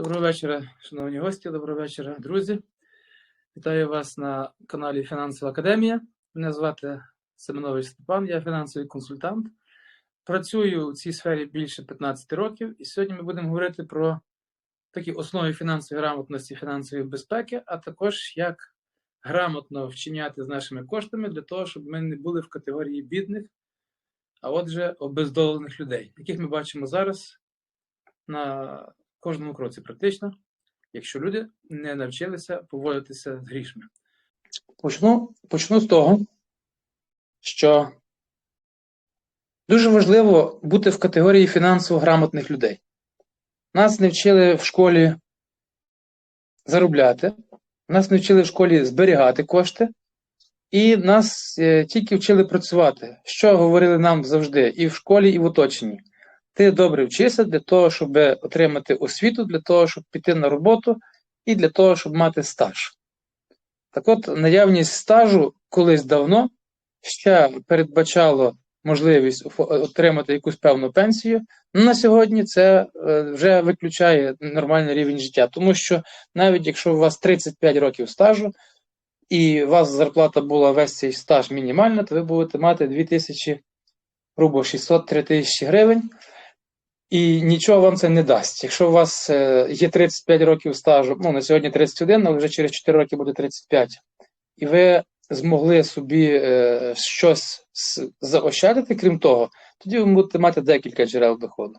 Доброго вечора, шановні гості, доброго вечора, друзі. Вітаю вас на каналі Фінансова Академія. Мене звати Семенович Степан, я фінансовий консультант. Працюю у цій сфері більше 15 років, і сьогодні ми будемо говорити про такі основи фінансової грамотності, фінансової безпеки, а також як грамотно вчиняти з нашими коштами для того, щоб ми не були в категорії бідних, а отже, обездолених людей, яких ми бачимо зараз на кожному кроці, практично, якщо люди не навчилися поводитися з грішми. Почну, почну з того, що дуже важливо бути в категорії фінансово грамотних людей. Нас не вчили в школі заробляти, нас не вчили в школі зберігати кошти, і нас е, тільки вчили працювати, що говорили нам завжди і в школі, і в оточенні. Ти добре вчишся для того, щоб отримати освіту, для того, щоб піти на роботу, і для того, щоб мати стаж. Так от, наявність стажу колись давно ще передбачало можливість отримати якусь певну пенсію. На сьогодні це е, вже виключає нормальний рівень життя, тому що навіть якщо у вас 35 років стажу, і у вас зарплата була весь цей стаж мінімальна, то ви будете мати 2000, грубо 600-3 тисячі гривень, і нічого вам це не дасть. Якщо у вас е, є 35 років стажу, ну на сьогодні 31, але вже через 4 роки буде 35, і ви змогли собі е, щось заощадити, крім того, тоді ви будете мати декілька джерел доходу.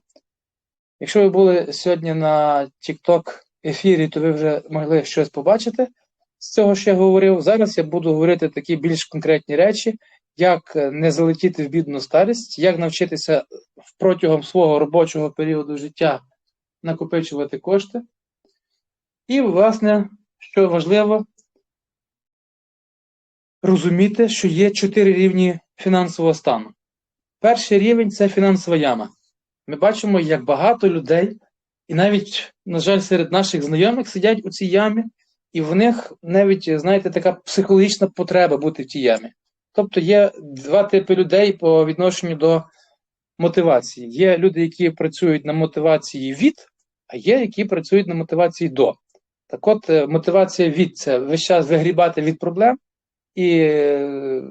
Якщо ви були сьогодні на TikTok ефірі, то ви вже могли щось побачити з цього, що я говорив. Зараз я буду говорити такі більш конкретні речі, як е, не залетіти в бідну старість, як навчитися протягом свого робочого періоду життя накопичувати кошти. І, власне, що важливо, розуміти, що є чотири рівні фінансового стану. Перший рівень це фінансова яма. Ми бачимо, як багато людей, і навіть, на жаль, серед наших знайомих сидять у цій ямі, і в них навіть, знаєте, така психологічна потреба бути в тій ямі. Тобто є два типи людей по відношенню до мотивації. Є люди, які працюють на мотивації від, а є, які працюють на мотивації до. Так от, е, мотивація від це весь час вигрібати від проблем, і е,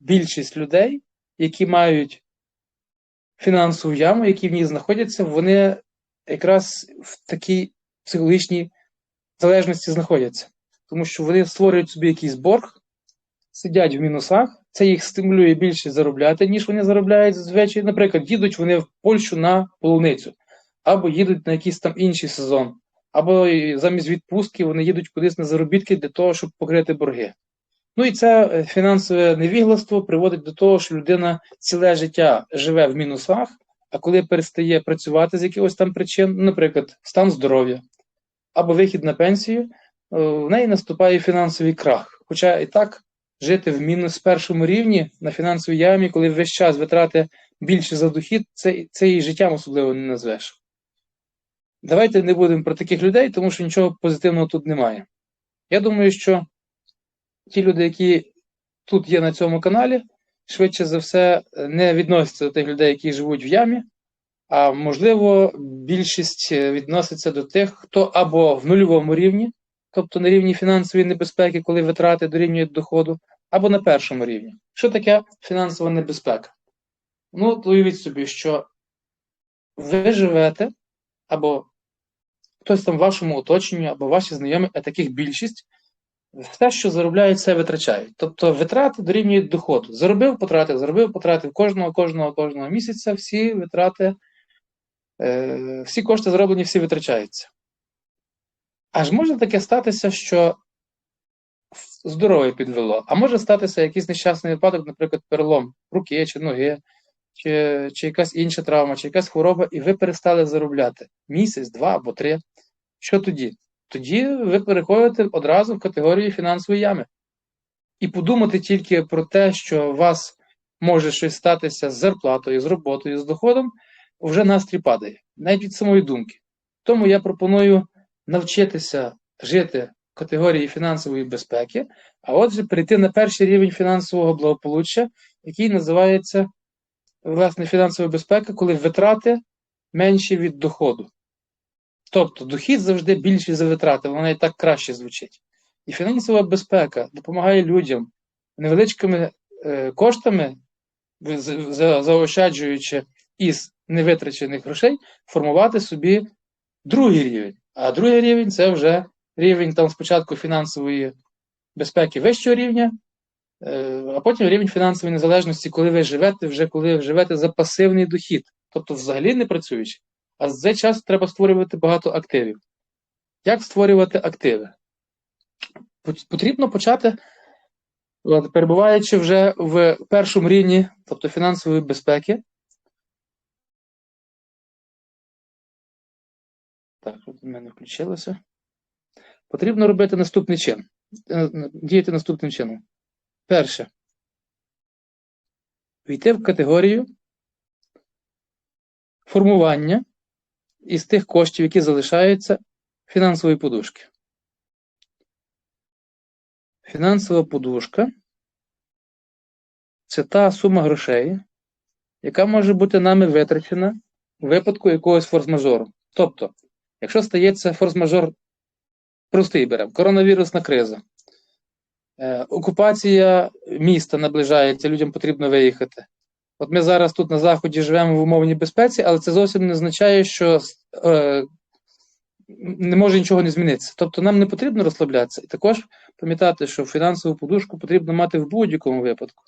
більшість людей, які мають фінансову яму, які в ній знаходяться, вони якраз в такій психологічній залежності знаходяться. Тому що вони створюють собі якийсь борг, сидять в мінусах, це їх стимулює більше заробляти, ніж вони заробляють зазвичай. Наприклад, їдуть вони в Польщу на полуницю, або їдуть на якийсь там інший сезон, або замість відпустки вони їдуть кудись на заробітки для того, щоб покрити борги. Ну і це е, фінансове невігластво приводить до того, що людина ціле життя живе в мінусах, а коли перестає працювати з якихось там причин, наприклад, стан здоров'я або вихід на пенсію, е, в неї наступає фінансовий крах. Хоча і так жити в мінус першому рівні на фінансовій ямі, коли весь час витрати більше за дохід, це, це і життям особливо не назвеш. Давайте не будемо про таких людей, тому що нічого позитивного тут немає. Я думаю, що ті люди, які тут є на цьому каналі, швидше за все не відносяться до тих людей, які живуть в ямі, а можливо, більшість е, відноситься до тих, хто або в нульовому рівні, тобто на рівні фінансової небезпеки, коли витрати дорівнюють доходу, або на першому рівні. Що таке фінансова небезпека? Ну, от уявіть собі, що ви живете, або хтось там в вашому оточенні, або ваші знайомі, а таких більшість, все, що заробляють, все витрачають. Тобто витрати дорівнюють доходу. Заробив, потратив, заробив, потратив кожного, кожного, кожного місяця всі витрати, е, всі кошти зароблені, всі витрачаються. Аж може таке статися, що здоров'я підвело, а може статися якийсь нещасний випадок, наприклад, перелом руки чи ноги, чи, чи якась інша травма, чи якась хвороба, і ви перестали заробляти місяць, два або три. Що тоді? Тоді ви переходите одразу в категорію фінансової ями. І подумати тільки про те, що у вас може щось статися з зарплатою, з роботою, з доходом, вже настрій падає, навіть від самої думки. Тому я пропоную навчитися жити в категорії фінансової безпеки, а отже, перейти на перший рівень фінансового благополуччя, який називається власне фінансова безпека, коли витрати менші від доходу. Тобто дохід завжди більший за витрати, вона і так краще звучить. І фінансова безпека допомагає людям невеличкими е, коштами, за- за- заощаджуючи із невитрачених грошей, формувати собі другий рівень. А другий рівень це вже рівень там спочатку фінансової безпеки вищого рівня, е, а потім рівень фінансової незалежності, коли ви живете, вже коли ви живете за пасивний дохід, тобто взагалі не працюючи. А за цей час треба створювати багато активів. Як створювати активи? Потрібно почати, перебуваючи вже в першому рівні, тобто фінансової безпеки. Так, у мене включилося. Потрібно робити наступний чин. Е, Діяти наступним чином. Перше. Війти в категорію формування із тих коштів, які залишаються фінансової подушки. Фінансова подушка це та сума грошей, яка може бути нами витрачена у випадку якогось форс-мажору. Тобто, якщо стається форс-мажор, простий беремо, коронавірусна криза, е, окупація міста наближається, людям потрібно виїхати. От ми зараз тут на Заході живемо в умовній безпеці, але це зовсім не означає, що е, не може нічого не змінитися. Тобто нам не потрібно розслаблятися. І також пам'ятати, що фінансову подушку потрібно мати в будь-якому випадку.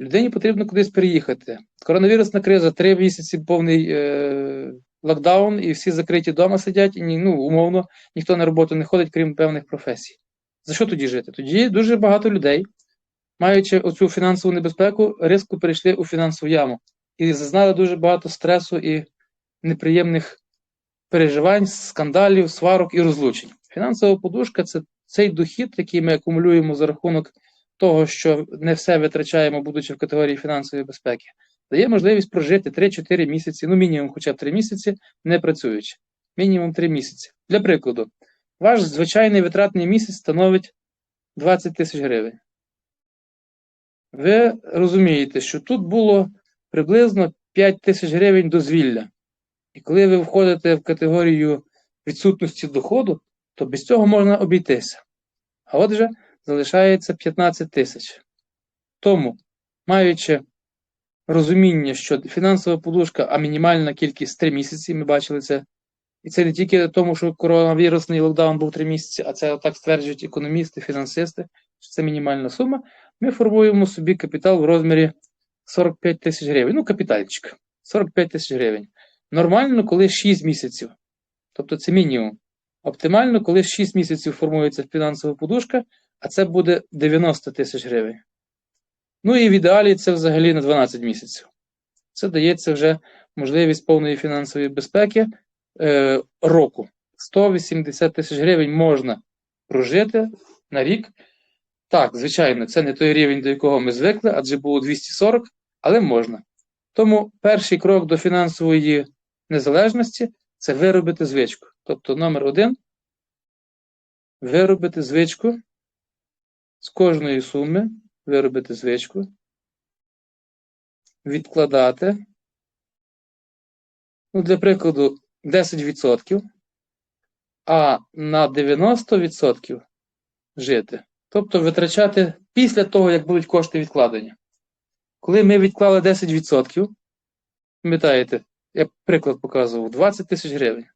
Людині потрібно кудись переїхати. Коронавірусна криза, три місяці повний е, локдаун, і всі закриті вдома сидять, і ну, умовно ніхто на роботу не ходить, крім певних професій. За що тоді жити? Тоді дуже багато людей, маючи оцю фінансову небезпеку, різко перейшли у фінансову яму і зазнали дуже багато стресу і неприємних переживань, скандалів, сварок і розлучень. Фінансова подушка це цей дохід, який ми акумулюємо за рахунок того, що не все витрачаємо, будучи в категорії фінансової безпеки, дає можливість прожити 3-4 місяці, ну мінімум хоча б 3 місяці, не працюючи. Мінімум 3 місяці. Для прикладу, ваш звичайний витратний місяць становить 20 тисяч гривень. Ви розумієте, що тут було приблизно 5 тисяч гривень дозвілля. І коли ви входите в категорію відсутності доходу, то без цього можна обійтися. А отже, залишається 15 тисяч. Тому, маючи розуміння, що фінансова подушка, а мінімальна кількість 3 місяці, ми бачили це. І це не тільки тому, що коронавірусний локдаун був 3 місяці, а це так стверджують економісти, фінансисти, що це мінімальна сума. Ми формуємо собі капітал в розмірі 45 тисяч гривень. Ну, капітальчик. 45 тисяч гривень. Нормально, коли 6 місяців. Тобто це мінімум. Оптимально, коли 6 місяців формується фінансова подушка, а це буде 90 тисяч гривень. Ну і в ідеалі це взагалі на 12 місяців. Це дається вже можливість повної фінансової безпеки е, року. 180 тисяч гривень можна прожити на рік. Так, звичайно, це не той рівень, до якого ми звикли, адже було 240, але можна. Тому перший крок до фінансової незалежності це виробити звичку. Тобто, номер один виробити звичку з кожної суми, виробити звичку, відкладати, ну, для прикладу, 10%, а на 90% жити. Тобто витрачати після того, як будуть кошти відкладені. Коли ми відклали 10%, пам'ятаєте, я приклад показував, 20 тисяч гривень.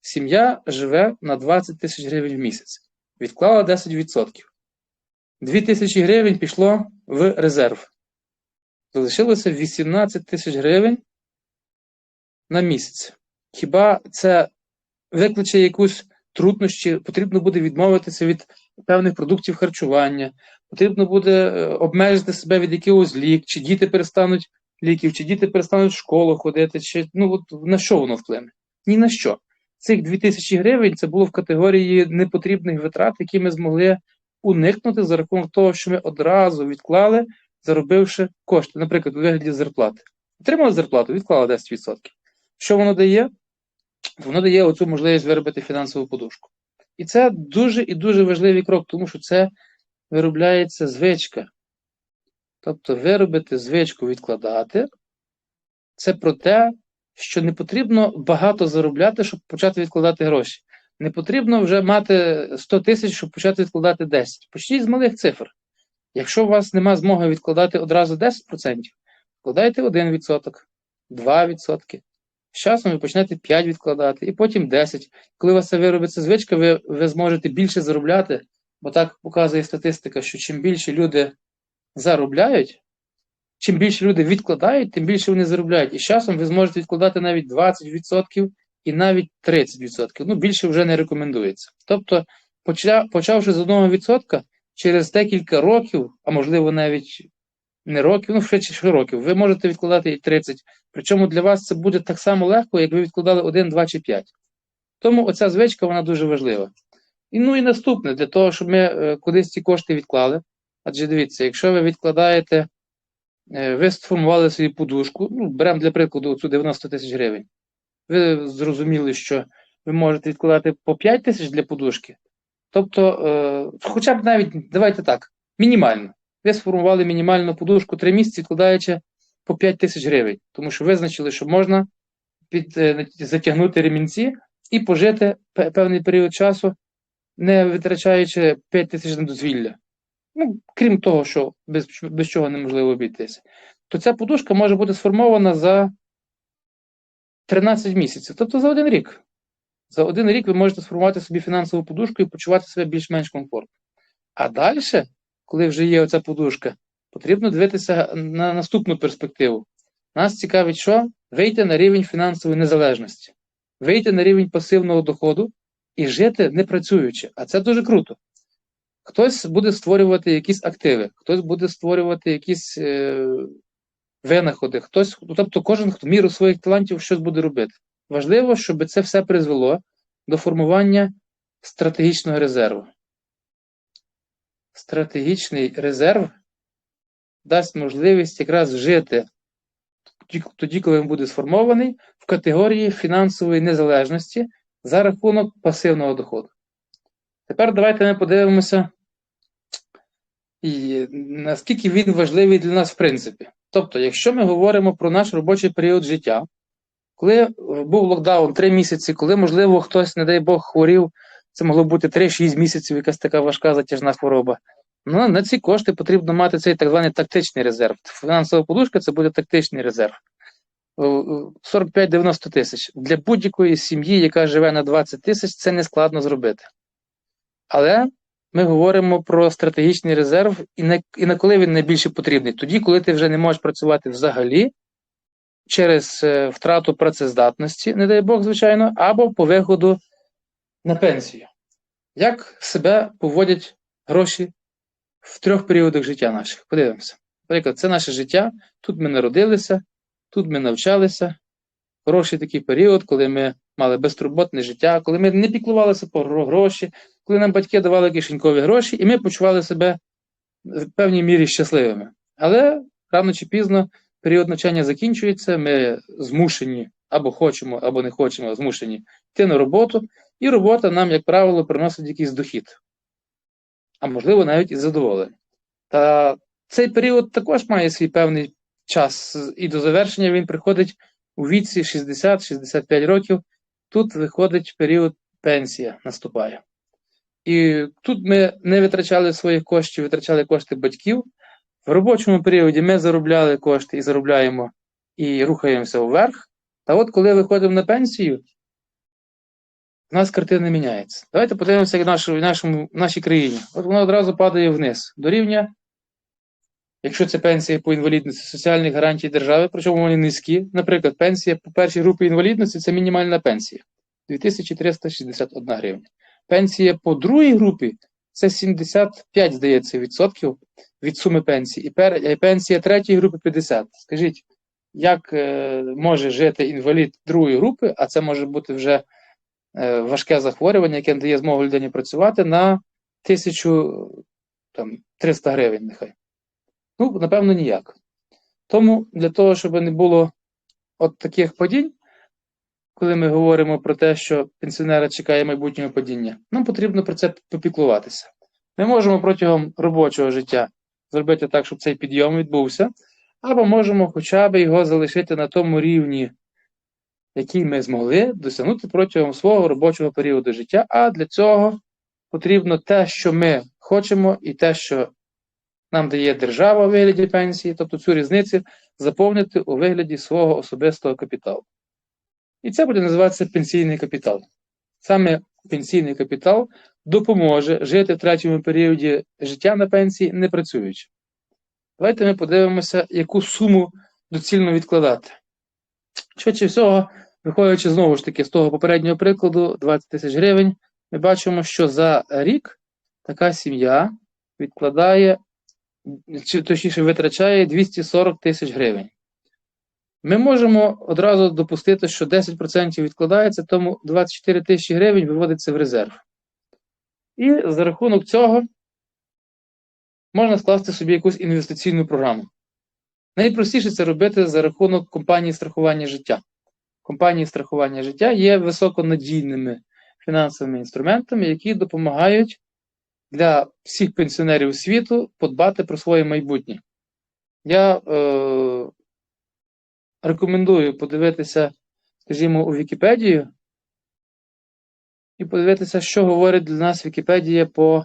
Сім'я живе на 20 тисяч гривень в місяць. Відклала 10%. 2 тисячі гривень пішло в резерв. Залишилося 18 тисяч гривень на місяць. Хіба це викличе якусь труднощі? Потрібно буде відмовитися від певних продуктів харчування, потрібно буде е, обмежити себе від якогось лік, чи діти перестануть ліків, чи діти перестануть в школу ходити, чи ну от на що воно вплине? Ні на що. Цих 2000 гривень це було в категорії непотрібних витрат, які ми змогли уникнути за рахунок того, що ми одразу відклали, заробивши кошти, наприклад, у вигляді зарплати. Отримали зарплату, відклали 10%. Що воно дає? Воно дає оцю можливість виробити фінансову подушку. І це дуже і дуже важливий крок, тому що це виробляється звичка. Тобто виробити звичку відкладати, це про те, що не потрібно багато заробляти, щоб почати відкладати гроші. Не потрібно вже мати 100 тисяч, щоб почати відкладати 10. Почніть з малих цифр. Якщо у вас нема змоги відкладати одразу 10%, вкладайте 1%, 2%. З часом ви почнете 5 відкладати, і потім 10. Коли у вас це виробиться звичка, ви, ви зможете більше заробляти, бо так показує статистика, що чим більше люди заробляють, чим більше люди відкладають, тим більше вони заробляють. І з часом ви зможете відкладати навіть 20% і навіть 30%. Ну, більше вже не рекомендується. Тобто, почавши з 1%, через декілька років, а можливо навіть не років, ну ще років, ви можете відкладати і 30. Причому для вас це буде так само легко, як ви відкладали 1, 2 чи 5. Тому оця звичка вона дуже важлива. І ну і наступне, для того, щоб ми е, кудись ці кошти відклали. Адже дивіться, якщо ви відкладаєте, е, ви сформували свою подушку, ну, беремо для прикладу цю 90 тисяч гривень. Ви зрозуміли, що ви можете відкладати по 5 тисяч для подушки. Тобто, е, хоча б навіть, давайте так, мінімально. Ви сформували мінімальну подушку 3 місяці, відкладаючи по 5 тисяч гривень, тому що визначили, що можна під, е, затягнути ремінці і пожити певний період часу, не витрачаючи 5 тисяч на дозвілля. Ну, крім того, що без, без чого неможливо обійтися, то ця подушка може бути сформована за 13 місяців, тобто за один рік. За один рік ви можете сформувати собі фінансову подушку і почувати себе більш-менш комфортно. А далі, коли вже є оця подушка, потрібно дивитися на наступну перспективу. Нас цікавить, що вийти на рівень фінансової незалежності, вийти на рівень пасивного доходу і жити не працюючи. А це дуже круто. Хтось буде створювати якісь активи, хтось буде створювати якісь е, винаходи, хтось, тобто кожен хто міру своїх талантів щось буде робити. Важливо, щоб це все призвело до формування стратегічного резерву. Стратегічний резерв дасть можливість якраз жити тоді- коли він буде сформований в категорії фінансової незалежності за рахунок пасивного доходу. Тепер давайте ми подивимося, наскільки він важливий для нас в принципі. Тобто, якщо ми говоримо про наш робочий період життя, коли е, був локдаун 3 місяці, коли, можливо, хтось, не дай Бог, хворів, це могло бути 3-6 місяців, якась така важка затяжна хвороба. Ну, на ці кошти потрібно мати цей так званий тактичний резерв. Фінансова подушка це буде тактичний резерв. Е, е, 45-90 тисяч. Для будь-якої сім'ї, яка живе на 20 тисяч, це не складно зробити. Але ми говоримо про стратегічний резерв, і на, і на коли він найбільше потрібний? Тоді, коли ти вже не можеш працювати взагалі через е, втрату працездатності, не дай Бог, звичайно, або по виходу на пенсію. Як себе поводять гроші в трьох періодах життя наших? Подивимося. Наприклад, це наше життя, тут ми народилися, тут ми навчалися. Хороший такий період, коли ми мали безтурботне життя, коли ми не піклувалися про гроші, коли нам батьки давали кишенькові гроші, і ми почували себе в певній мірі щасливими. Але рано чи пізно період навчання закінчується, ми змушені або хочемо, або не хочемо, змушені йти на роботу, і робота нам, як правило, приносить якийсь дохід, а можливо, навіть і задоволення. Та цей період також має свій певний час, і до завершення він приходить у віці 60-65 років. Тут виходить період пенсія наступає. І тут ми не витрачали своїх коштів, витрачали кошти батьків. В робочому періоді ми заробляли кошти і заробляємо і рухаємося вверх. Та от коли виходимо на пенсію, у нас картина міняється. Давайте подивимося як в нашому, в нашій країні. От вона одразу падає вниз до рівня, якщо це пенсія по інвалідності соціальних гарантій держави, причому вони низькі. Наприклад, пенсія по першій групі інвалідності це мінімальна пенсія 2361 гривня. Пенсія по другій групі це 75, здається, відсотків від суми пенсії. І пенсія третьої групи 50. Скажіть, як е, може жити інвалід другої групи, а це може бути вже е, важке захворювання, яке дає змогу людині працювати на 1300 гривень, нехай. Ну, напевно, ніяк. Тому для того, щоб не було от таких падінь, коли ми говоримо про те, що пенсіонера чекає майбутнього падіння, нам потрібно про це попіклуватися. Ми можемо протягом робочого життя зробити так, щоб цей підйом відбувся, або можемо хоча б його залишити на тому рівні який ми змогли досягнути протягом свого робочого періоду життя. А для цього потрібно те, що ми хочемо, і те, що нам дає держава у вигляді пенсії, тобто цю різницю заповнити у вигляді свого особистого капіталу. І це буде називатися пенсійний капітал. Саме пенсійний капітал допоможе жити в третьому періоді життя на пенсії, не працюючи. Давайте ми подивимося, яку суму доцільно відкладати. Швидше всього, виходячи знову ж таки з того попереднього прикладу, 20 тисяч гривень, ми бачимо, що за рік така сім'я відкладає, чи точніше витрачає 240 тисяч гривень. Ми можемо одразу допустити, що 10% відкладається, тому 24 тисячі гривень виводиться в резерв. І за рахунок цього можна скласти собі якусь інвестиційну програму. Найпростіше це робити за рахунок компанії страхування життя. Компанії страхування життя є високонадійними фінансовими інструментами, які допомагають для всіх пенсіонерів світу подбати про своє майбутнє. Я е, рекомендую подивитися, скажімо, у Вікіпедію і подивитися, що говорить для нас Вікіпедія по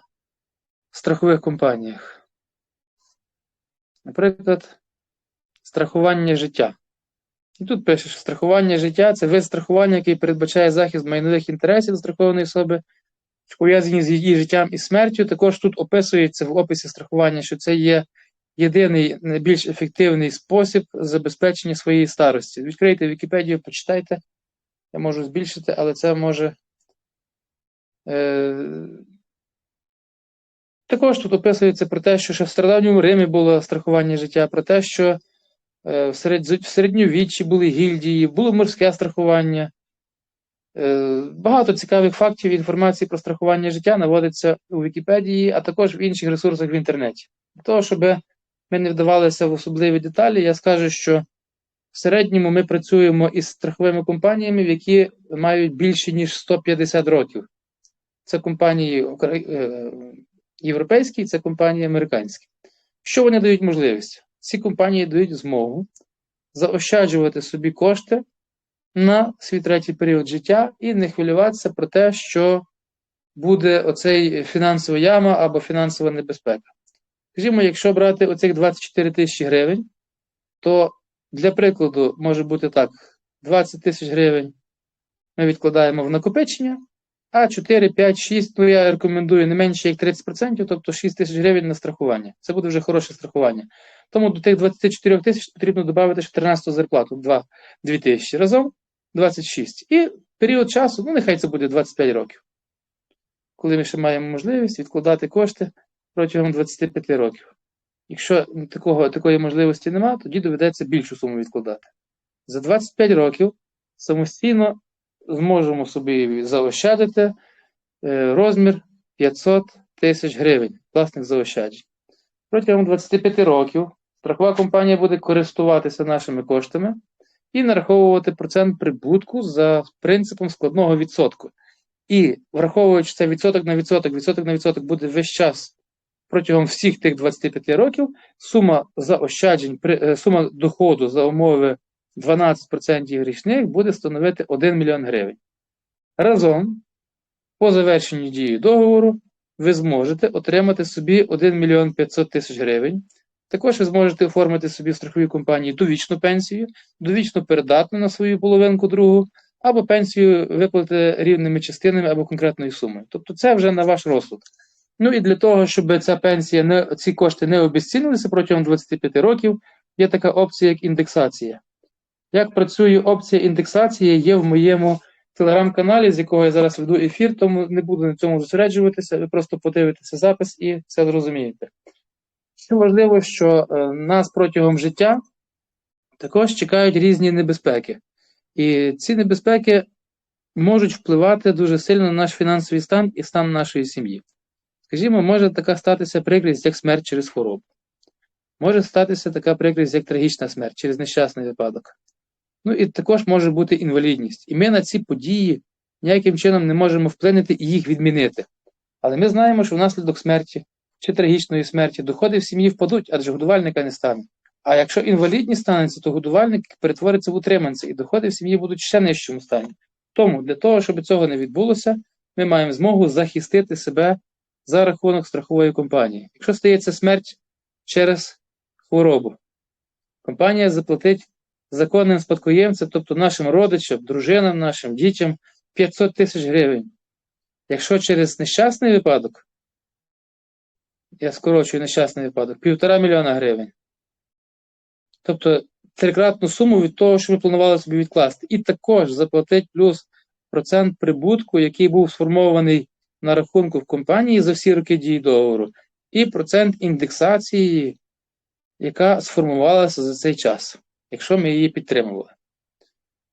страхових компаніях. Наприклад, страхування життя. І тут пише, що страхування життя це вид страхування, який передбачає захист майнових інтересів застрахованої особи, пов'язані з її життям і смертю. Також тут описується в описі страхування, що це є єдиний найбільш ефективний спосіб забезпечення своєї старості. Відкрийте Вікіпедію, почитайте. Я можу збільшити, але це може. Е... Також тут описується про те, що ще в стародавньому Римі було страхування життя, про те, що е, в, серед... в середньовіччі були гільдії, було морське страхування. Е, Багато цікавих фактів і інформації про страхування життя наводиться у Вікіпедії, а також в інших ресурсах в інтернеті. Для того, щоб ми не вдавалися в особливі деталі, я скажу, що в середньому ми працюємо із страховими компаніями, які мають більше ніж 150 років. Це компанії е, європейські, це компанії американські. Що вони дають можливість? Ці компанії дають змогу заощаджувати собі кошти на свій третій період життя і не хвилюватися про те, що буде оцей фінансова яма або фінансова небезпека. Скажімо, якщо брати оцих 24 тисячі гривень, то для прикладу може бути так: 20 тисяч гривень ми відкладаємо в накопичення, а 4, 5, 6, ну я рекомендую не менше як 30%, тобто 6 тисяч гривень на страхування. Це буде вже хороше страхування. Тому до тих 24 тисяч потрібно додати ще 13 зарплату, 2, 2 тисячі разом 26. І період часу, ну нехай це буде 25 років. Коли ми ще маємо можливість відкладати кошти протягом 25 років. Якщо такого, такої можливості немає, тоді доведеться більшу суму відкладати. За 25 років самостійно зможемо собі заощадити е, розмір 500 тисяч гривень власних заощаджень. Протягом 25 років страхова компанія буде користуватися нашими коштами і нараховувати процент прибутку за принципом складного відсотку. І враховуючи це відсоток на відсоток, відсоток на відсоток буде весь час протягом всіх тих 25 років, сума заощаджень, сума доходу за умови 12% річних буде становити 1 мільйон гривень. Разом, по завершенню дії договору, ви зможете отримати собі 1 мільйон 500 тисяч гривень. Також ви зможете оформити собі в страховій компанії довічну пенсію, довічно передатну на свою половинку другу, або пенсію виплатити рівними частинами або конкретною сумою. Тобто це вже на ваш розсуд. Ну і для того, щоб ця пенсія не ці кошти не обезцінилися протягом 25 років, є така опція, як індексація. Як працює опція індексації, є в моєму телеграм-каналі, з якого я зараз веду ефір, тому не буду на цьому зосереджуватися, ви просто подивитеся запис і все зрозумієте. Що важливо, що е, нас протягом життя також чекають різні небезпеки. І ці небезпеки можуть впливати дуже сильно на наш фінансовий стан і стан нашої сім'ї. Скажімо, може така статися прикрість, як смерть через хворобу. Може статися така прикрість, як трагічна смерть через нещасний випадок. Ну і також може бути інвалідність. І ми на ці події ніяким чином не можемо вплинути і їх відмінити. Але ми знаємо, що внаслідок смерті чи трагічної смерті доходи в сім'ї впадуть, адже годувальника не стане. А якщо інвалідність станеться, то годувальник перетвориться в утриманця, і доходи в сім'ї будуть ще нижчому стані. Тому для того, щоб цього не відбулося, ми маємо змогу захистити себе за рахунок страхової компанії. Якщо стається смерть через хворобу, компанія заплатить законним спадкоємцям, тобто нашим родичам, дружинам, нашим дітям 500 тисяч гривень. Якщо через нещасний випадок, я скорочую нещасний випадок, півтора мільйона гривень. Тобто трикратну суму від того, що ви планували собі відкласти. І також заплатить плюс процент прибутку, який був сформований на рахунку в компанії за всі роки дії договору, і процент індексації, яка сформувалася за цей час, якщо ми її підтримували.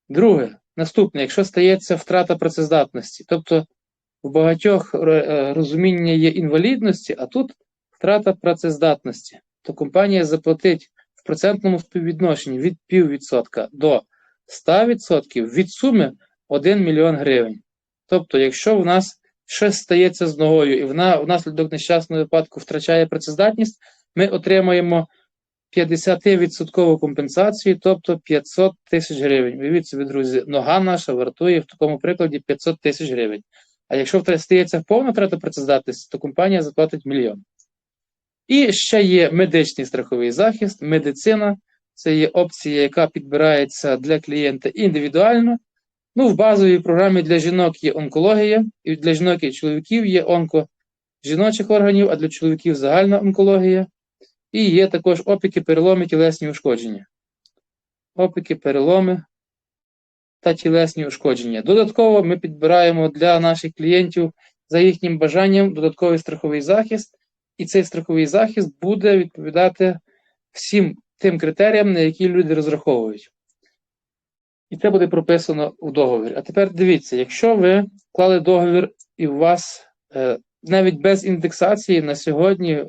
Друге, наступне, якщо стається втрата працездатності, тобто в багатьох е, розуміння є інвалідності, а тут втрата працездатності, то компанія заплатить в процентному співвідношенні від піввідсотка до 100% від суми 1 мільйон гривень. Тобто, якщо в нас щось стається з ногою, і вона внаслідок нещасного випадку втрачає працездатність, ми отримаємо 50% компенсацію, тобто 500 тисяч гривень. Уявіть собі, друзі, нога наша вартує в такому прикладі 500 тисяч гривень. А якщо стається повна втрата працездатності, то компанія заплатить мільйон. І ще є медичний страховий захист, медицина. Це є опція, яка підбирається для клієнта індивідуально. Ну, в базовій програмі для жінок є онкологія, і для жінок і чоловіків є онко жіночих органів, а для чоловіків загальна онкологія. І є також опіки, переломи, тілесні ушкодження. Опіки, переломи та тілесні ушкодження. Додатково ми підбираємо для наших клієнтів за їхнім бажанням додатковий страховий захист, і цей страховий захист буде відповідати всім тим критеріям, на які люди розраховують. І це буде прописано у договорі. А тепер дивіться, якщо ви вклали договір і у вас е, навіть без індексації на сьогодні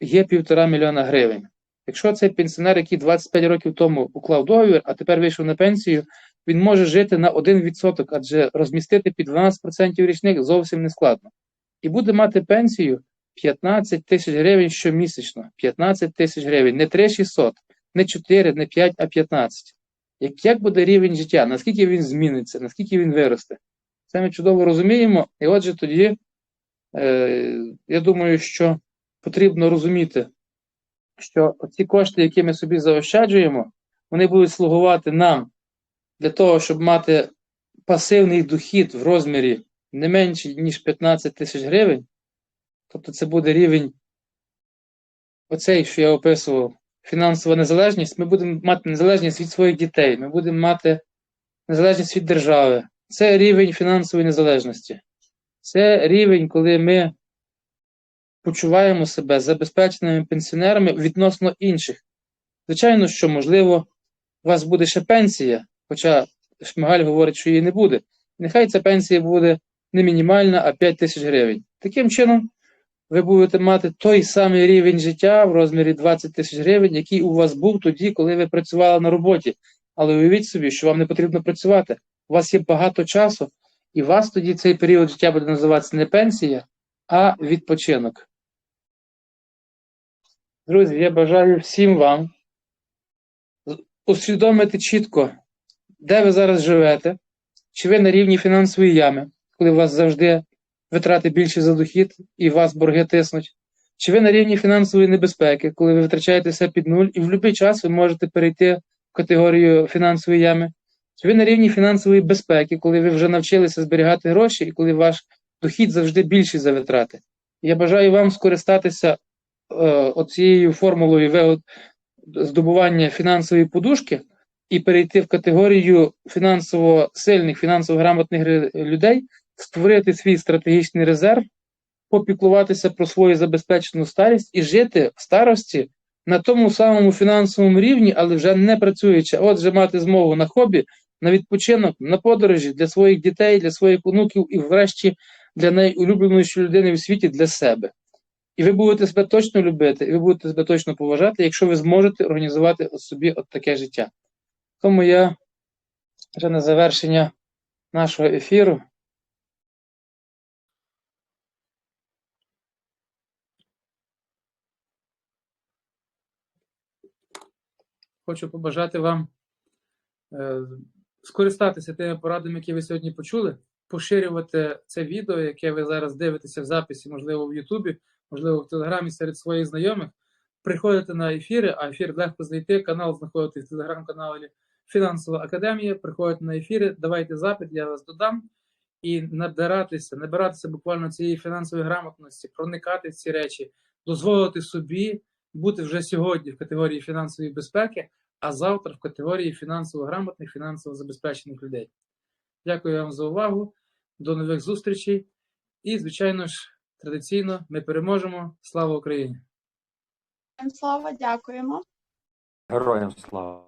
є півтора мільйона гривень. Якщо цей пенсіонер, який 25 років тому уклав договір, а тепер вийшов на пенсію, він може жити на 1%, адже розмістити під 12% річних зовсім не складно. І буде мати пенсію 15 тисяч гривень щомісячно. 15 тисяч гривень, не 3600, не 4, не 5, а 15. Як, буде рівень життя, наскільки він зміниться, наскільки він виросте? Це ми чудово розуміємо. І отже, тоді, е, я думаю, що потрібно розуміти, що ці кошти, які ми собі заощаджуємо, вони будуть слугувати нам для того, щоб мати пасивний дохід в розмірі не менший, ніж 15 тисяч гривень. Тобто це буде рівень оцей, що я описував, фінансова незалежність. Ми будемо мати незалежність від своїх дітей, ми будемо мати незалежність від держави. Це рівень фінансової незалежності. Це рівень, коли ми почуваємо себе забезпеченими пенсіонерами відносно інших. Звичайно, що, можливо, у вас буде ще пенсія, хоча Шмигаль говорить, що її не буде. Нехай ця пенсія буде не мінімальна, а 5 тисяч гривень. Таким чином, ви будете мати той самий рівень життя в розмірі 20 тисяч гривень, який у вас був тоді, коли ви працювали на роботі. Але уявіть собі, що вам не потрібно працювати. У вас є багато часу, і вас тоді цей період життя буде називатися не пенсія, а відпочинок. Друзі, я бажаю всім вам усвідомити чітко, де ви зараз живете, чи ви на рівні фінансової ями, коли у вас завжди витрати більші за дохід і вас борги тиснуть, чи ви на рівні фінансової небезпеки, коли ви витрачаєте все під нуль, і в будь-який час ви можете перейти в категорію фінансової ями, чи ви на рівні фінансової безпеки, коли ви вже навчилися зберігати гроші, і коли ваш дохід завжди більший за витрати. Я бажаю вам скористатися е, оцією формулою здобування фінансової подушки і перейти в категорію фінансово сильних, фінансово грамотних людей, створити свій стратегічний резерв, попіклуватися про свою забезпечену старість і жити в старості на тому самому фінансовому рівні, але вже не працюючи. Отже, мати змогу на хобі, на відпочинок, на подорожі для своїх дітей, для своїх онуків і, врешті, для найулюбленішої людини в світі для себе. І ви будете себе точно любити, і ви будете себе точно поважати, якщо ви зможете організувати собі от таке життя. Тому я вже на завершення нашого ефіру хочу побажати вам е, скористатися тими порадами, які ви сьогодні почули, поширювати це відео, яке ви зараз дивитеся в записі, можливо, в Ютубі, можливо, в Телеграмі серед своїх знайомих. Приходите на ефіри, а ефір легко знайти. Канал знаходите в телеграм-каналі Фінансова Академія. Приходите на ефіри, давайте запит, я вас додам. І набиратися, набиратися буквально цієї фінансової грамотності, проникати в ці речі, дозволити собі бути вже сьогодні в категорії фінансової безпеки, а завтра в категорії фінансово грамотних, фінансово забезпечених людей. Дякую вам за увагу. До нових зустрічей. І, звичайно ж, традиційно ми переможемо. Слава Україні! Слава, дякуємо. Героям слава.